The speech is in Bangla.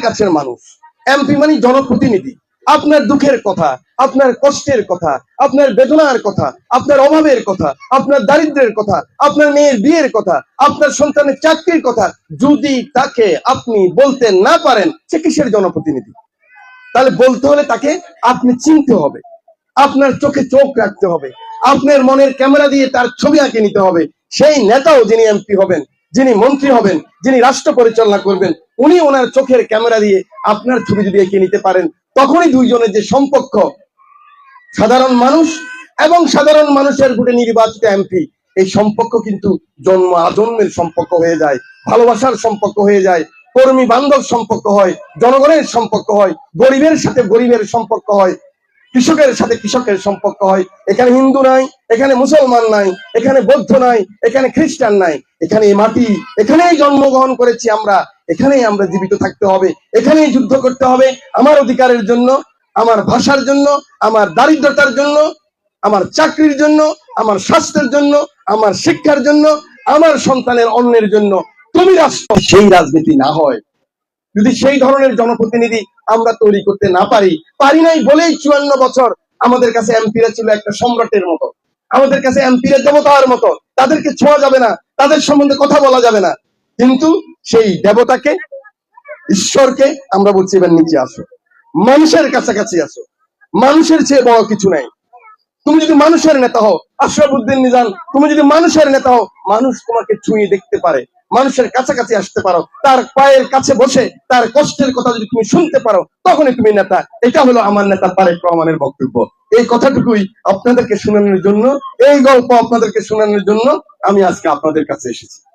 কাছের মানুষ। এমপি মানে জনপ্রতিনিধি। আপনার দুঃখের কথা, আপনার কষ্টের কথা, আপনার বেদনার কথা, আপনার অভাবের কথা, আপনার দারিদ্রের কথা, আপনার মেয়ের বিয়ের কথা, আপনার সন্তানের চাকরির কথা, যদি তাকে আপনি বলতে না পারেন, সে কিসের জনপ্রতিনিধি? তাহলে বলতে হলে তাকে আপনি চিনতে হবে। আপনার চোখে চোখ রাখতে হবে। আপনার মনের ক্যামেরা দিয়ে তার ছবি আঁকে নিতে হবে। সেই নেতাও যিনি এমপি হবেন, যিনি মন্ত্রী হবেন, যিনি রাষ্ট্র পরিচালনা করবেন উনি ওনার চোখের ক্যামেরা দিয়ে আপনার ছবি যদি এঁকে নিতে পারেন, তখনই দুইজনের যে সম্পর্ক, সাধারণ মানুষ এবং সাধারণ মানুষের ভোটে নির্বাচিত এমপি, এই সম্পর্ক কিন্তু জন্ম আজন্মের সম্পর্ক হয়ে যায়, ভালোবাসার সম্পর্ক হয়ে যায়, কর্মী বান্ধব সম্পর্ক হয়, জনগণের সম্পর্ক হয়, গরিবের সাথে গরিবের সম্পর্ক হয়, কৃষকের সাথে কৃষকের সম্পর্ক হয়, এখানে হিন্দু নাই, এখানে মুসলমান নাই, এখানে বৌদ্ধ নাই, এখানে খ্রিস্টান নাই, এখানে মাটি, এখানেই জন্মগ্রহণ করেছি আমরা এখানেই আমরা জীবিত থাকতে হবে, এখানেই যুদ্ধ করতে হবে। আমার অধিকারের জন্য, আমার ভাষার জন্য, আমার দারিদ্রতার জন্য, আমার চাকরির জন্য, আমার স্বাস্থ্যের জন্য, আমার শিক্ষার জন্য, আমার সন্তানের অন্যের জন্য। তুমি রাষ্ট্র, সেই রাজনীতি না হয়। যদি সেই ধরনের জনপ্রতিনিধি আমরা তৈরি করতে না পারি পারি নাই বলেই চুয়ান্ন বছর আমাদের কাছে এমপিরা ছিল একটা সম্রাটের মতো। আমাদের কাছে এমপিরা দেবতার মতো। তাদেরকে ছোঁয়া যাবে না, তাদের সম্বন্ধে কথা বলা যাবে না। কিন্তু সেই দেবতাকে, ঈশ্বরকে আমরা বলছি এবার নিচে আসো। মানুষের কাছাকাছি আসো। মানুষের চেয়ে বড় কিছু নাই। তুমি যদি মানুষের নেতা হও, আশরাফুদ্দিন নিজান তুমি যদি মানুষের নেতা হও, মানুষ তোমাকে ছুঁয়ে দেখতে পারে। মানুষের কাছাকাছি আসতে পারো। তার পায়ের কাছে বসে তার কষ্টের কথা যদি তুমি শুনতে পারো, তখনই তুমি নেতা। এটা হলো আমার নেতা তারেক রহমানের বক্তব্য। এই কথাটুকুই আপনাদেরকে শোনানোর জন্য, এই গল্প আপনাদেরকে শোনানোর জন্য আমি আজকে আপনাদের কাছে এসেছি।